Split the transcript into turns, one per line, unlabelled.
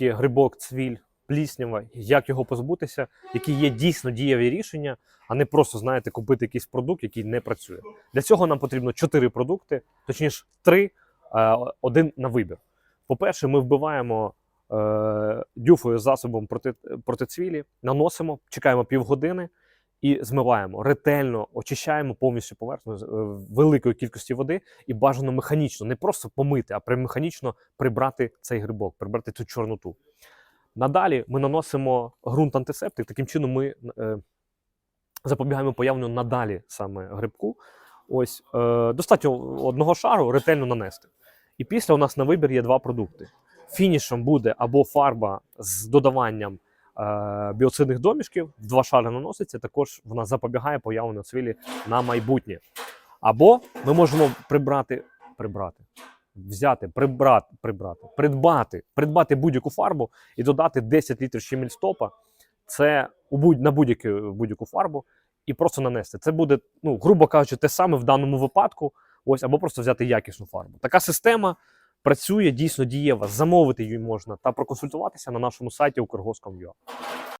є грибок, цвіль, пліснява, як його позбутися, які є дійсно дієві рішення, а не просто, знаєте, купити якийсь продукт, який не працює. Для цього нам потрібно чотири продукти, точніше, три, е, один на вибір. По-перше, ми вбиваємо е, дюфою засобом проти, проти цвілі, наносимо, чекаємо півгодини і змиваємо. Ретельно очищаємо повністю поверхню е, великої кількості води і бажано механічно, не просто помити, а механічно прибрати цей грибок, прибрати цю чорноту. Надалі ми наносимо ґрунт антисептик. Таким чином ми е, запобігаємо появленню надалі саме грибку. Ось е, достатньо одного шару ретельно нанести. І після у нас на вибір є два продукти. Фінішем буде або фарба з додаванням біоцидних домішків, в два шари наноситься. Також вона запобігає появленню цвілі на майбутнє. Або ми можемо прибрати, прибрати, взяти, прибрати, прибрати, придбати, придбати будь-яку фарбу і додати 10 літрів щемільстопа. Це у будь, на будь-яку, будь-яку фарбу і просто нанести. Це буде, ну, грубо кажучи, те саме в даному випадку. Ось, або просто взяти якісну фарбу. Така система працює дійсно дієва. Замовити її можна та проконсультуватися на нашому сайті Укргоском.ua.